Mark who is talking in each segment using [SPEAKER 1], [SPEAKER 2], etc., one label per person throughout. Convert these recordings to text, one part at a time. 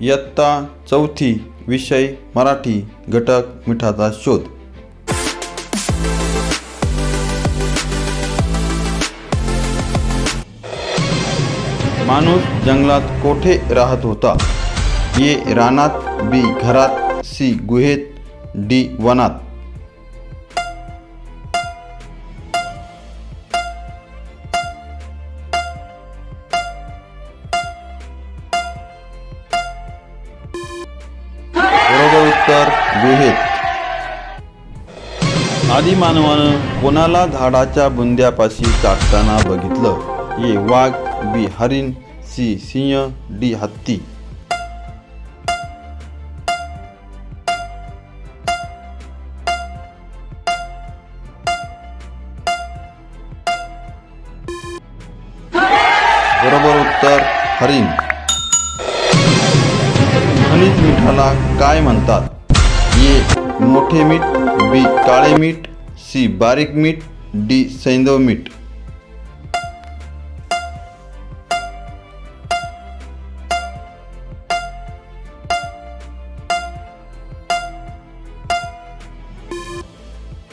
[SPEAKER 1] इयत्ता चौथी विषय मराठी घटक मिठाचा शोध. माणूस जंगलात कोठे राहत होता? ए. रानात बी. घरात सी. गुहेत डी. वनात. उत्तर गुहेत आदिमानवानं कोणाला झाडाच्या बुंद्यापाशी चाटताना बघितलं? ए वाघ बी हरिण सी सिंह डी हत्ती. बरोबर उत्तर हरिण. खनिज मिठाला काय म्हणतात? ए मोठे मीठ बी काळे मीठ सी बारीक मीठ डी सैंदव मीठ.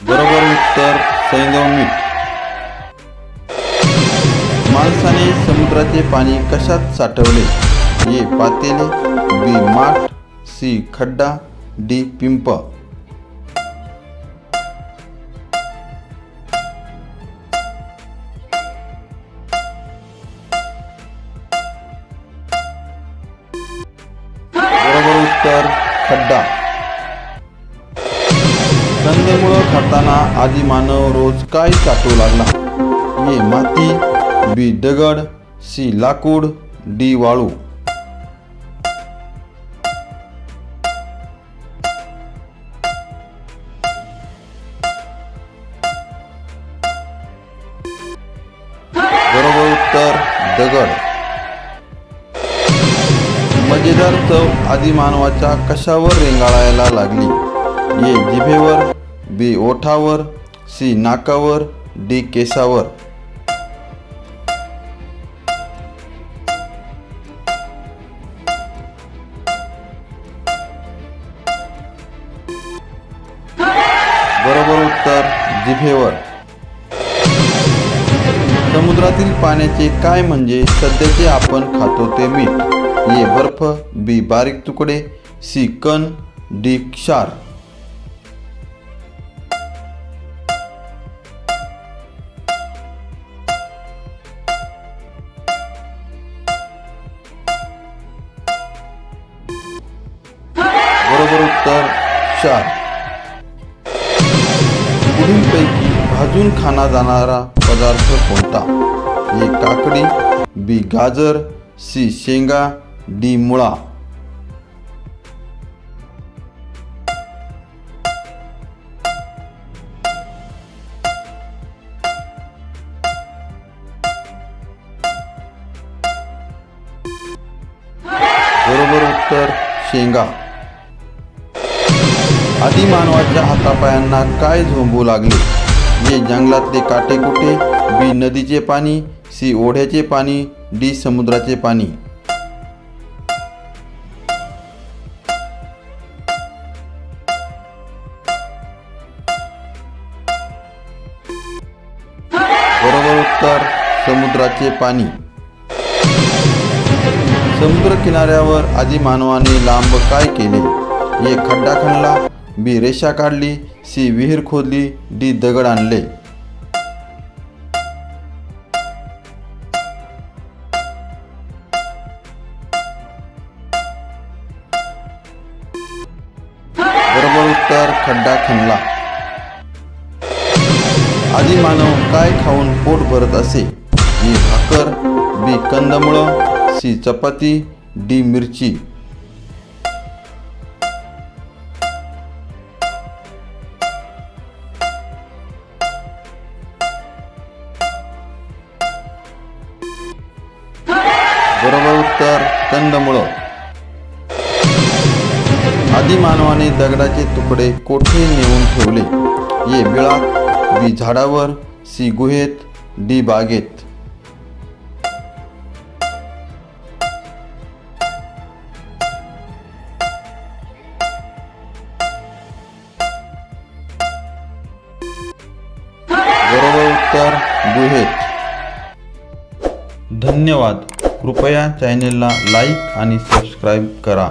[SPEAKER 1] बरोबर उत्तर सैंदव मीठ. माणसाने समुद्राचे पाणी कशात साठवले? ए पातेले बी माठ सी खड्डा डी पिंप. बरोबर उत्तर खड्डा. कंदमुळं खाताना आधी मानव रोज काय चाटू लागला? ए माती बी दगड सी लाकूड डी वाळू. तर दगड. मजेदार चव आदिमानवाच्या कशावर रेंगाळायला लागली? ये जिभेवर बी ओठावर सी नाकावर डी केसावर. बरोबर उत्तर जिभेवर. समुद्रातील पाण्याचे काय म्हणजे सध्याचे आपण खातो ते मीठ. ए बर्फ बी बारीक तुकडे सी कण डी क्षार. बरोबर उत्तर क्षार. पुढीलपैकी भाजून खाना जाणारा पदार्थ कोणता? ए काकडी बी गाजर सी शेंगा डी मुळा. बरोबर उत्तर शेंगा. आदी मानवाच्या हातापायांना काय झोंबू लागले? जे जंगलातले काटेकुटे बी नदीचे पाणी सी ओढ्याचे पाणी डी समुद्राचे पाणी. बरोबर उत्तर समुद्राचे पाणी. समुद्र किनाऱ्यावर आदी मानवाने लांब काय केले? ए खड्डा खणला बी रेषा काढली सी विहीर खोदली डी दगड आणले. बरोबर उत्तर खड्डा खणला. आधी मानव काय खाऊन पोट भरत असे? ए भाकर बी कंदमुळं सी चपाती डी मिरची. बरोबर उत्तर कंदमुळं आदिमानवाने दगडाचे तुकडे कोठे नेऊन ठेवले? ये बिळा बी झाडावर सी गुहेत डी बागेत. बरोबर उत्तर गुहेत. धन्यवाद. कृपया चॅनेलला लाईक आणि सबस्क्राईब करा.